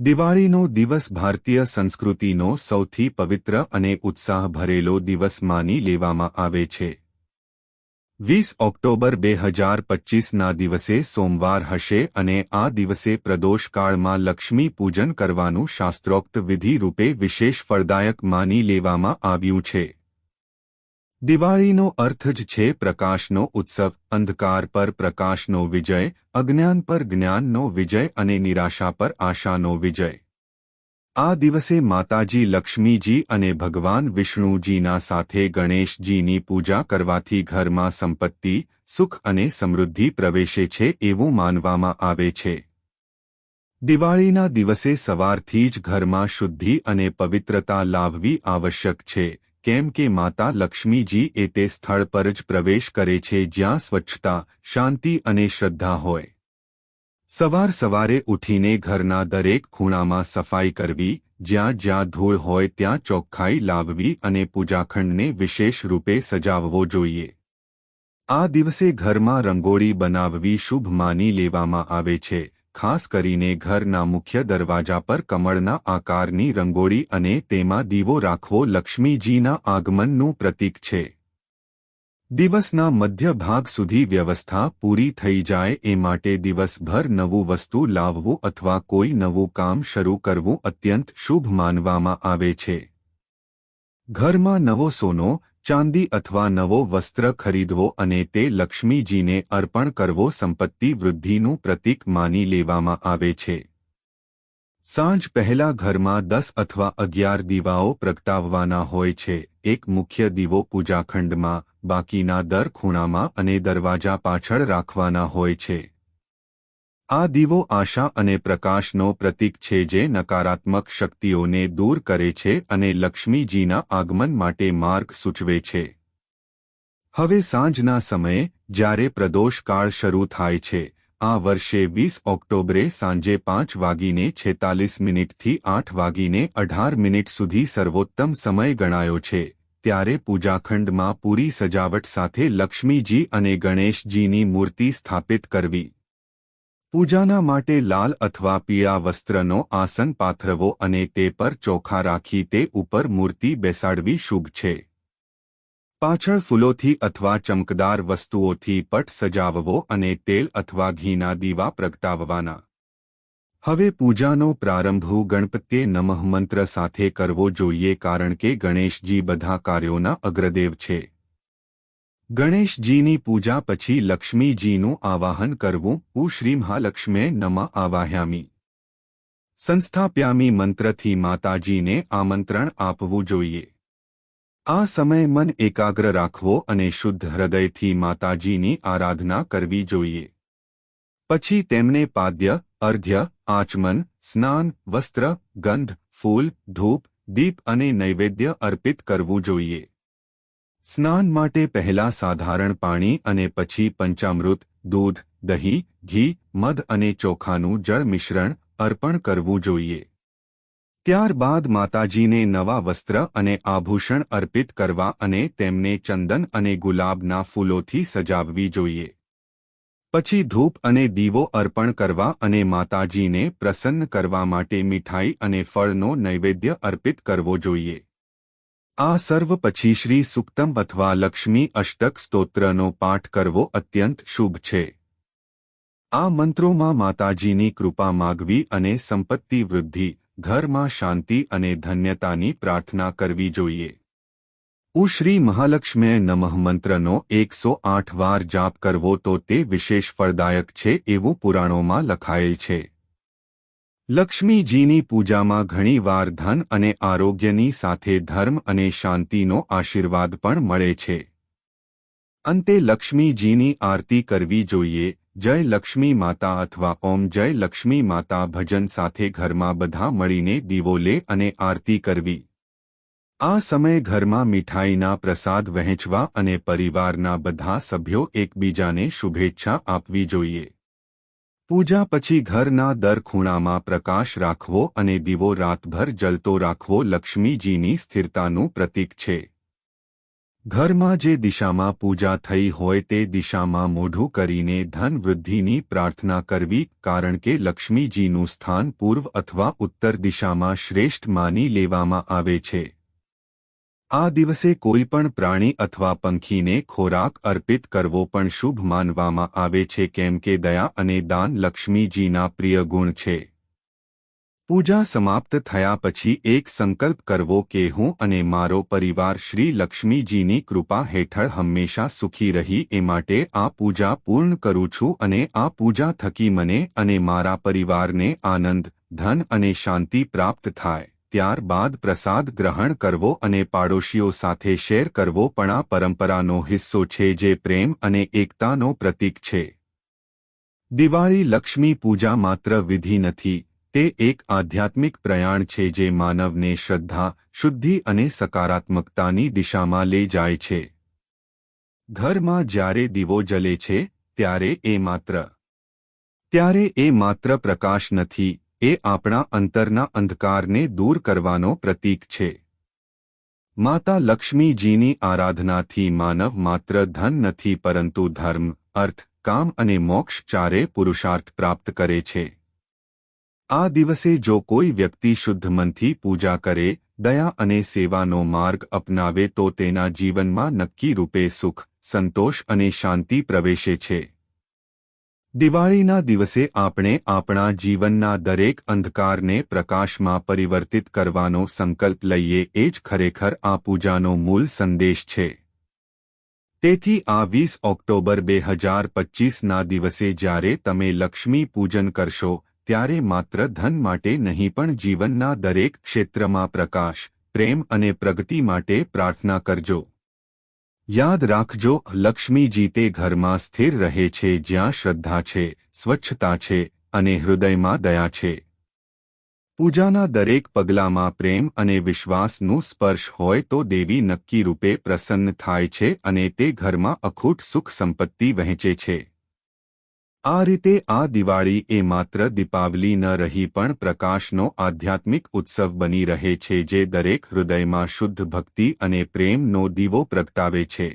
દિવાળીનો દિવસ ભારતીય સંસ્કૃતિનો સૌથી પવિત્ર અને ઉત્સાહ ભરેલો દિવસ માની લેવામાં આવે છે. વીસ ઓક્ટોબર બે હજાર પચ્ચીસના દિવસે સોમવાર હશે અને આ દિવસે પ્રદોષકાળમાં લક્ષ્મી પૂજન કરવાનું શાસ્ત્રોક્ત વિધિ રૂપે વિશેષ ફળદાયક માની લેવામાં આવ્યું છે. દિવાળીનો અર્થ જ છે પ્રકાશનો ઉત્સવ, અંધકાર પર પ્રકાશનો વિજય, અજ્ઞાન પર જ્ઞાનનો વિજય અને નિરાશા પર આશાનો વિજય. આ દિવસે માતાજી લક્ષ્મીજી અને ભગવાન વિષ્ણુજીના સાથે ગણેશજીની પૂજા કરવાથી ઘરમાં સંપત્તિ, સુખ અને સમૃદ્ધિ પ્રવેશે છે એવું માનવામાં આવે છે. દિવાળીના દિવસે સવારથી જ ઘરમાં શુદ્ધિ અને પવિત્રતા લાવવી આવશ્યક છે. કેમ કે માતા લક્ષ્મીજી એ તે સ્થળ પર જ પ્રવેશ કરે છે જ્યાં સ્વચ્છતા, શાંતિ અને શ્રદ્ધા હોય. સવાર સવારે ઉઠીને ઘરના દરેક ખૂણામાં સફાઈ કરવી, જ્યાં જ્યાં ધૂળ હોય ત્યાં ચોખ્ખાઈ લાવવી અને પૂજાખંડને વિશેષ રૂપે સજાવવો જોઈએ. આ દિવસે ઘરમાં રંગોળી બનાવવી શુભ માની લેવામાં આવે છે. ખાસ કરીને ઘરના મુખ્ય દરવાજા પર કમળના આકારની રંગોળી અને તેમાં દીવો રાખવો લક્ષ્મીજીના આગમનનું પ્રતીક છે. દિવસના મધ્ય ભાગ સુધી વ્યવસ્થા પૂરી થઈ જાય એ માટે દિવસભર નવું વસ્તુ લાવવું અથવા કોઈ નવું કામ શરૂ કરવું અત્યંત શુભ માનવામાં આવે છે. ઘરમાં નવો સોનો ચાંદી અથવા નવો વસ્ત્ર ખરીદવો અને તે લક્ષ્મીજીને અર્પણ કરવો સંપત્તિ વૃદ્ધિનું પ્રતીક માની લેવામાં આવે છે. સાંજ પહેલા ઘરમાં દસ અથવા અગિયાર દીવાઓ પ્રગટાવવાના હોય છે. એક મુખ્ય દીવો પૂજાખંડમાં, બાકીના દર ખૂણામાં અને દરવાજા પાછળ રાખવાના હોય છે. આ દીવો આશા અને પ્રકાશનો પ્રતીક છે જે નકારાત્મક શક્તિઓને દૂર કરે છે અને લક્ષ્મીજીના આગમન માટે માર્ગ સૂચવે છે. હવે સાંજના સમયે, જ્યારે પ્રદોષકાળ શરૂ થાય છે, આ વર્ષે વીસ ઓક્ટોબરે સાંજે પાંચ વાગીને છેતાલીસ મિનિટથી આઠ વાગીને અઢાર મિનિટ સુધી સર્વોત્તમ સમય ગણાયો છે, ત્યારે પૂજાખંડમાં પૂરી સજાવટ સાથે લક્ષ્મીજી અને ગણેશજીની મૂર્તિ સ્થાપિત કરવી. પૂજાના માટે લાલ અથવા પીળા વસ્ત્રનો આસન પાથરવો અને તે પર ચોખા રાખી તે ઉપર મૂર્તિ બેસાડવી શુભ છે. પાછળ ફૂલોથી અથવા ચમકદાર વસ્તુઓથી પટ સજાવવો અને તેલ અથવા ઘીના દીવા પ્રગટાવવાના. હવે પૂજાનો પ્રારંભ ગણપતે નમઃ મંત્ર સાથે કરવો જોઈએ કારણ કે ગણેશજી બધા કાર્યોના અગ્રદેવ છે. ગણેશજીની પૂજા પછી લક્ષ્મીજીનું આવાહન કરવું હું શ્રી મહાલક્ષ્મે નમ આવાહ્યામી. સંસ્થાપ્યામી મંત્રથી માતાજીને આમંત્રણ આપવું જોઈએ. આ સમય મન એકાગ્ર રાખવો અને શુદ્ધ હૃદયથી માતાજીની આરાધના કરવી જોઈએ. પછી તેમને પાદ્ય, અર્ઘ્ય, આચમન, સ્નાન, વસ્ત્ર, ગંધ, ફૂલ, ધૂપ, દીપ અને નૈવેદ્ય અર્પિત કરવું જોઈએ. સ્નાન માટે પહેલા સાધારણ પાણી અને પછી પંચામૃત, દૂધ, દહીં, ઘી, મધ અને ચોખાનું જળ મિશ્રણ અર્પણ કરવું જોઈએ. ત્યારબાદ માતાજીને નવા વસ્ત્ર અને આભૂષણ અર્પિત કરવા અને તેમને ચંદન અને ગુલાબના ફૂલોથી સજાવવી જોઈએ. પછી ધૂપ અને દીવો અર્પણ કરવા અને માતાજીને પ્રસન્ન કરવા માટે મીઠાઈ અને ફળનો નૈવેદ્ય અર્પિત કરવો જોઈએ. આ સર્વ પછી શ્રી સુક્તમ અથવા લક્ષ્મી અષ્ટક સ્તોત્રનો પાઠ કરવો અત્યંત શુભ છે. આ મંત્રોમાં માતાજીની કૃપા માગવી અને સંપત્તિ વૃદ્ધિ, ઘરમાં શાંતિ અને ધન્યતાની પ્રાર્થના કરવી જોઈએ. ઉ શ્રી મહાલક્ષ્મીએ નમઃ મંત્રનો એકસો આઠ વાર જાપ કરવો તો તે વિશેષ ફળદાયક છે એવું પુરાણોમાં લખાયેલ છે. લક્ષ્મીજીની પૂજામાં ઘણીવાર ધન અને આરોગ્યની સાથે ધર્મ અને શાંતિનો આશીર્વાદ પણ મળે છે. અંતે લક્ષ્મીજીની આરતી કરવી જોઈએ, જય લક્ષ્મી માતા અથવા ઓમ જય લક્ષ્મી માતા ભજન સાથે ઘરમાં બધા મળીને દીવો લે અને આરતી કરવી. આ સમય ઘરમાં મીઠાઈના પ્રસાદ વહેંચવા અને પરિવારના બધા સભ્યો એકબીજાને શુભેચ્છા આપવી જોઈએ. પૂજા પછી ઘરના દર ખૂણામાં પ્રકાશ રાખવો અને દીવો રાતભર જલતો રાખવો લક્ષ્મીજીની સ્થિરતાનું પ્રતીક છે. ઘરમાં જે દિશામાં પૂજા થઈ હોય તે દિશામાં મોઢું કરીને ધન વૃદ્ધિની પ્રાર્થના કરવી, કારણ કે લક્ષ્મીજીનું સ્થાન પૂર્વ અથવા ઉત્તર દિશામાં શ્રેષ્ઠ માની લેવામાં આવે છે. આ દિવસે કોઈ પણ પ્રાણી અથવા પંખીને ખોરાક અર્પિત કરવો પણ શુભ માનવામાં આવે છે કેમ કે દયા અને દાન લક્ષ્મીજીના પ્રિય ગુણ છે. પૂજા સમાપ્ત થયા પછી એક સંકલ્પ કરવો કે હું અને મારો પરિવાર શ્રી લક્ષ્મીજીની કૃપા હેઠળ હંમેશા સુખી રહી એ માટે આ પૂજા પૂર્ણ કરું છું અને આ પૂજા થકી મને અને મારા પરિવારને આનંદ, ધન અને શાંતિ પ્રાપ્ત થાય. ત્યારબાદ પ્રસાદ ગ્રહણ કરવો અને પાડોશીઓ સાથે શેર કરવો પણ આ પરંપરાનો હિસ્સો છે જે પ્રેમ અને એકતાનો પ્રતીક છે. દિવાળી લક્ષ્મી પૂજા માત્ર વિધિ નથી, તે એક આધ્યાત્મિક પ્રયાણ છે જે માનવને શ્રદ્ધા, શુદ્ધિ અને સકારાત્મકતાની દિશામાં લઈ જાય છે. ઘરમાં જ્યારે દીવો જલે છે, ત્યારે એ માત્ર, ત્યારે એ માત્ર પ્રકાશ નથી એ આપણા અંતરના અંધકારને દૂર કરવાનો પ્રતીક છે. માતા લક્ષ્મીજીની આરાધનાથી માનવ માત્ર ધન નથી પરંતુ ધર્મ, અર્થ, કામ અને મોક્ષ ચારે પુરુષાર્થ પ્રાપ્ત કરે છે. આ દિવસે જો કોઈ વ્યક્તિ શુદ્ધ મનથી પૂજા કરે, દયા અને સેવાનો માર્ગ અપનાવે તો તેના જીવનમાં નક્કી રૂપે સુખ, સંતોષ અને શાંતિ પ્રવેશે છે. દિવાળીના દિવસે આપણે આપણા જીવનના દરેક અંધકારને પ્રકાશમાં પરિવર્તિત કરવાનો સંકલ્પ લઈએ એ જ ખરેખર આ પૂજાનો મૂળ સંદેશ છે. તેથી આ વીસ ઓક્ટોબર બે હજાર પચ્ચીસના દિવસે જ્યારે તમે લક્ષ્મી પૂજન કરશો, ત્યારે માત્ર ધન માટે નહીં પણ જીવનના દરેક ક્ષેત્રમાં પ્રકાશ, પ્રેમ અને પ્રગતિ માટે પ્રાર્થના કરજો. યાદ રાખજો લક્ષ્મીજી તે ઘરમાં સ્થિર રહે છે, જ્યાં શ્રદ્ધા છે, સ્વચ્છતા છે અને હૃદયમાં દયા છે. પૂજાના દરેક પગલામાં પ્રેમ અને વિશ્વાસનું સ્પર્શ હોય તો દેવી નક્કી રૂપે પ્રસન્ન થાય છે અને તે ઘરમાં અખૂટ સુખ સંપત્તિ વહેંચે છે. આ રીતે આ દિવાળી એ માત્ર દીપાવલી ન રહી પણ પ્રકાશનો આધ્યાત્મિક ઉત્સવ બની રહે છે જે દરેક હૃદયમાં શુદ્ધ ભક્તિ અને પ્રેમનો દીવો પ્રગટાવે છે.